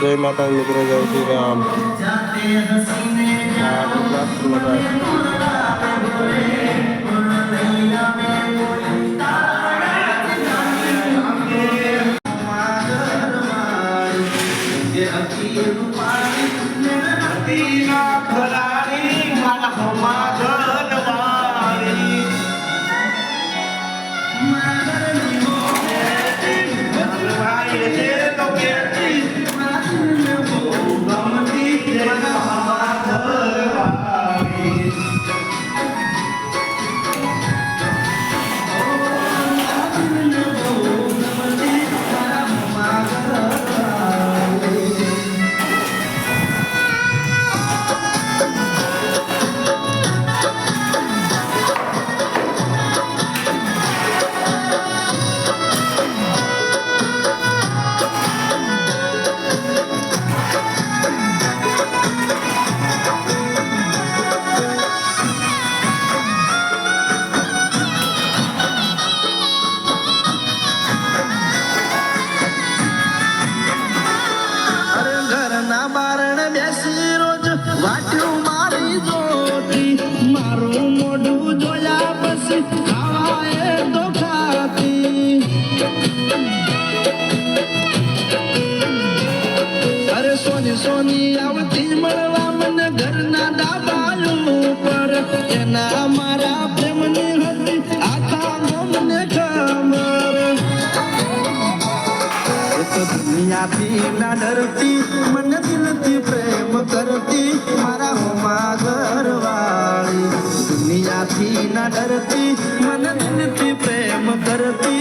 જય માતા મિત્રો જય શ્રી રામ. આ દુનિયાથી ના ડરતી, મને દિલથી પ્રેમ કરતી, મારા હોમા ઘરવાળી. દુનિયાથી ના ડરતી, મને દિલથી પ્રેમ કરતી.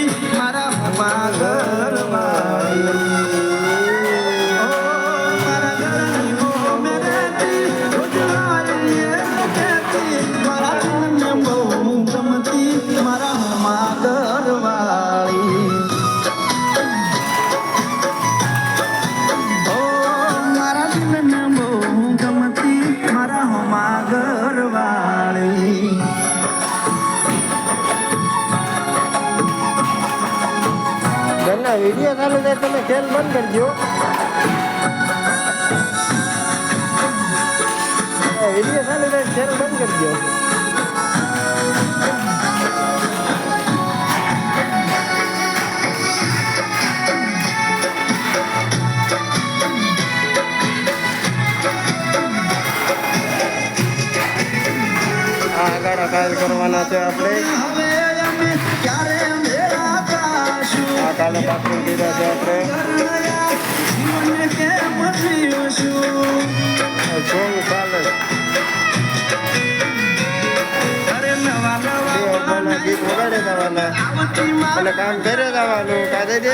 ઘરના વીડિયો ચાલુ થાય તમે ખેલ બંધ કરજો. વીડિયો ચાલુ થાય ખેલ બંધ કરજો. કાલ કરવાના છે આપણે. કાલે પાકું છે આપણે સોંગ ચાલે ગીત વગાડે જવાના કામ કરે જવાનું દે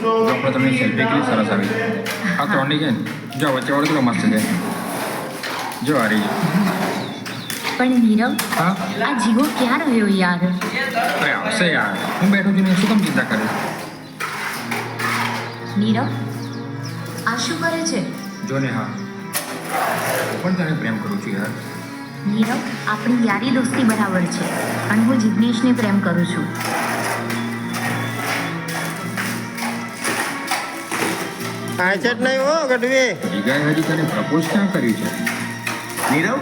જો આપણે તમે સેલ્ફી કેટલી સરસ આવી આ ત્રણની છે ને જો વચ્ચે વાળો કેટલો મસ્ત છે જો આ રહી પણ નીરવ હા? આ જીવો ક્યાં રહ્યો યાર? આવશે યાર. હું બેઠો છું ને શું કામ ચિંતા કરે? નીરવ શું કરે છે? જો ને હા. પણ તને પ્રેમ કરું છું યાર. નીરવ આપણી યારી દોસ્તી બરાબર છે અને હું જિજ્ઞેશને પ્રેમ કરું છું. આચટ નહીં હો ગઢવી જીગાએ હજી તને પ્રપોઝ ક્યાં કર્યું છે? નીરવ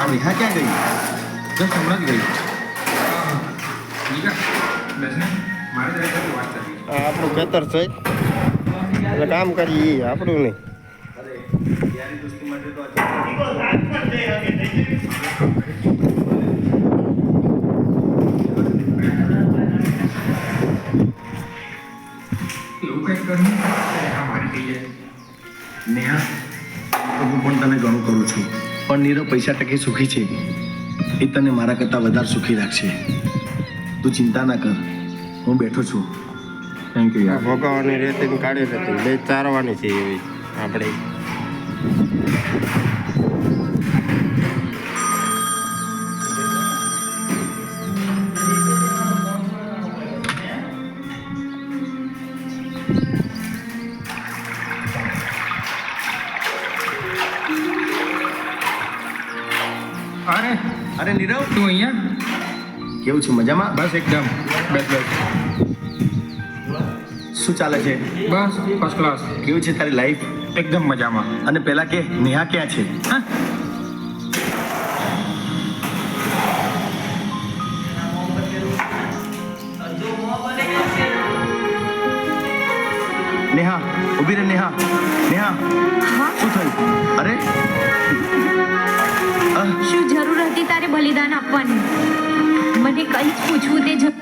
આ વિહા ક્યાં ગઈ? જસ્ટ હમણાં જ ગઈ. આપણું ખેતર છે. એટલે કામ કરીએ ઈ આપણું નહીં. નેહા, હું પણ તને ઘણું કરું છું. પણ નીરવ પૈસા ટકે સુખી છે. એ તને મારા કરતાં વધારે સુખી રાખશે. તું ચિંતા ના કર. હું બેઠો છું. થેન્ક યુ આ યાર ભોગવવાની રેતી કાઢી હતી. બે ચારવાની છે એવી આપણે. અરે અરે નીરવ તું અહીંયા? કેવું છે? મજામાં? બસ એકદમ. બેસ બેસ. શું ચાલે છે? બસ ફર્સ્ટ ક્લાસ કેવું છે તારી લાઈફ એકદમ મજામાં. અને પેલા કે નેહા ક્યાં છે? હા. નેહા ઊભી રે નેહા. નેહા હા? શું થયું? અરે. શું જરૂર હતી તારે બલિદાન આપવાની? મને કંઈ જ પૂછવું તે જ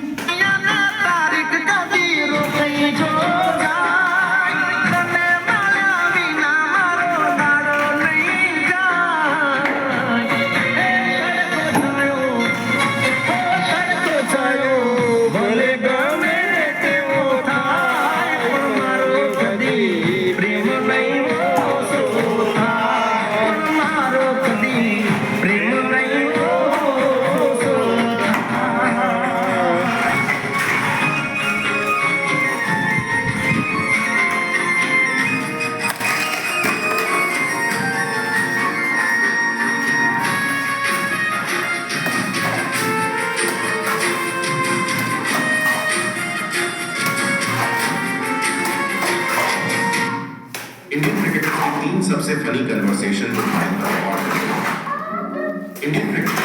सबसे फनी कन्वर्सेशन इंडियन क्रिकेट